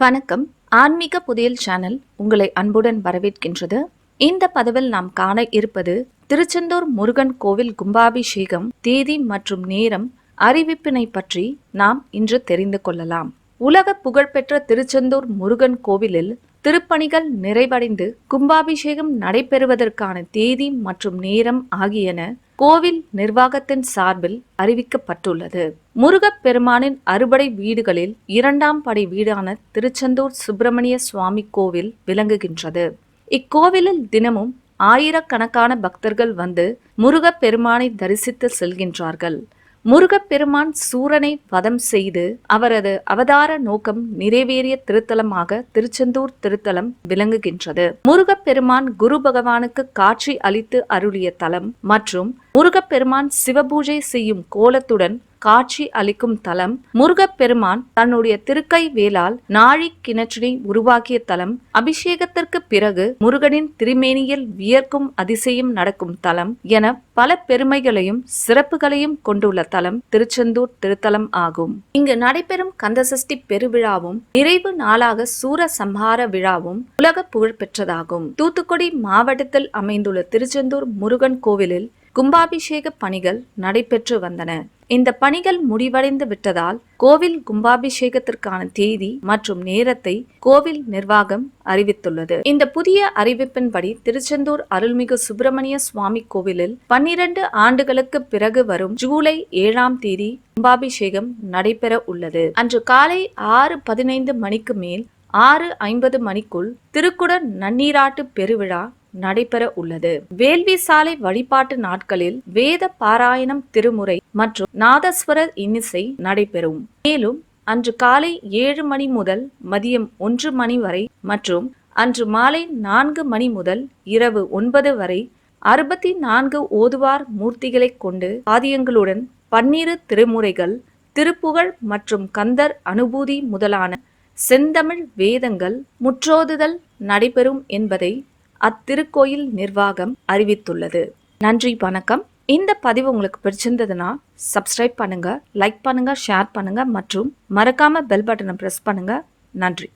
வணக்கம். ஆன்மீக புதியல் சேனல் உங்களை அன்புடன் வரவேற்கின்றது. இந்த பதிவில் நாம் காண இருப்பது திருச்செந்தூர் முருகன் கோவில் கும்பாபிஷேகம் தேதி மற்றும் நேரம் அறிவிப்பினை பற்றி நாம் இன்று தெரிந்து கொள்ளலாம். உலக புகழ்பெற்ற திருச்செந்தூர் முருகன் கோவிலில் திருப்பணிகள் நிறைவடைந்து கும்பாபிஷேகம் நடைபெறுவதற்கான தேதி மற்றும் நேரம் ஆகியன கோவில் நிர்வாகத்தின் சார்பில் அறிவிக்கப்பட்டுள்ளது. முருகப்பெருமானின் அறுபடை வீடுகளில் இரண்டாம் படை வீடான திருச்செந்தூர் சுப்பிரமணிய சுவாமி கோவில் விளங்குகின்றது. இக்கோவிலில் தினமும் ஆயிரக்கணக்கான பக்தர்கள் வந்து முருகப் பெருமானை தரிசித்து செல்கின்றார்கள். முருகப்பெருமான் சூரனை வதம் செய்து அவரது அவதார நோக்கம் நிறைவேறிய திருத்தலமாக திருச்செந்தூர் திருத்தலம் விளங்குகின்றது. முருகப்பெருமான் குரு பகவானுக்கு காட்சி அளித்து அருளிய தலம் மற்றும் முருகப்பெருமான் சிவபூஜை செய்யும் கோலத்துடன் காட்சி அளிக்கும் தலம் முருகப்பெருமான் தன்னுடைய திருக்கை வேளால் நாழி கிணற்றினை உருவாக்கிய தலம். அபிஷேகத்திற்கு பிறகு முருகனின் திருமேனியில் வியர்க்கும் அதிசயம் நடக்கும் தலம் என பல பெருமைகளையும் சிறப்புகளையும் கொண்டுள்ள தலம் திருச்செந்தூர் திருத்தலம் ஆகும். இங்கு நடைபெறும் கந்தசஷ்டி பெருவிழாவும் நிறைவு நாளாக சூர சம்ஹார விழாவும் உலக புகழ் பெற்றதாகும். தூத்துக்குடி மாவட்டத்தில் அமைந்துள்ள திருச்செந்தூர் முருகன் கோவிலில் கும்பாபிஷேக பணிகள் நடைபெற்று வந்தன. இந்த பணிகள் முடிவடைந்து விட்டதால் கோவில் கும்பாபிஷேகத்திற்கான தேதி மற்றும் நேரத்தை கோவில் நிர்வாகம் அறிவித்துள்ளது. இந்த புதிய அறிவிப்பின்படி திருச்செந்தூர் அருள்மிகு சுப்பிரமணிய சுவாமி கோவிலில் பன்னிரண்டு ஆண்டுகளுக்கு பிறகு வரும் ஜூலை ஏழாம் தேதி கும்பாபிஷேகம் நடைபெற உள்ளது. அன்று காலை ஆறு பதினைந்து மணிக்கு மேல் ஆறு ஐம்பது மணிக்குள் திருக்குட நன்னீராட்டு பெருவிழா நடைபெற உள்ளது. வேள்வி சாலை வழிபாட்டு நாட்களில் வேத பாராயணம் திருமுறை மற்றும் நாதஸ்வர இன்னிசை நடைபெறும். மேலும் அன்று காலை ஏழு மணி முதல் மதியம் ஒன்று மணி வரை மற்றும் அன்று மாலை நான்கு மணி முதல் இரவு ஒன்பது வரை அறுபத்தி நான்கு ஓதுவார் மூர்த்திகளை கொண்டு ஆதியங்களுடன் பன்னிரு திருமுறைகள் திருப்புகழ் மற்றும் கந்தர் அனுபூதி முதலான செந்தமிழ் வேதங்கள் முற்றோதுதல் நடைபெறும் என்பதை அத்திருக்கோயில் நிர்வாகம் அறிவித்துள்ளது. நன்றி வணக்கம். இந்த பதிவு உங்களுக்கு பிடிச்சிருந்ததுன்னா சப்ஸ்கிரைப் பண்ணுங்க லைக் பண்ணுங்க ஷேர் பண்ணுங்க மற்றும் மறக்காம பெல் பட்டனை ப்ரெஸ் பண்ணுங்க. நன்றி.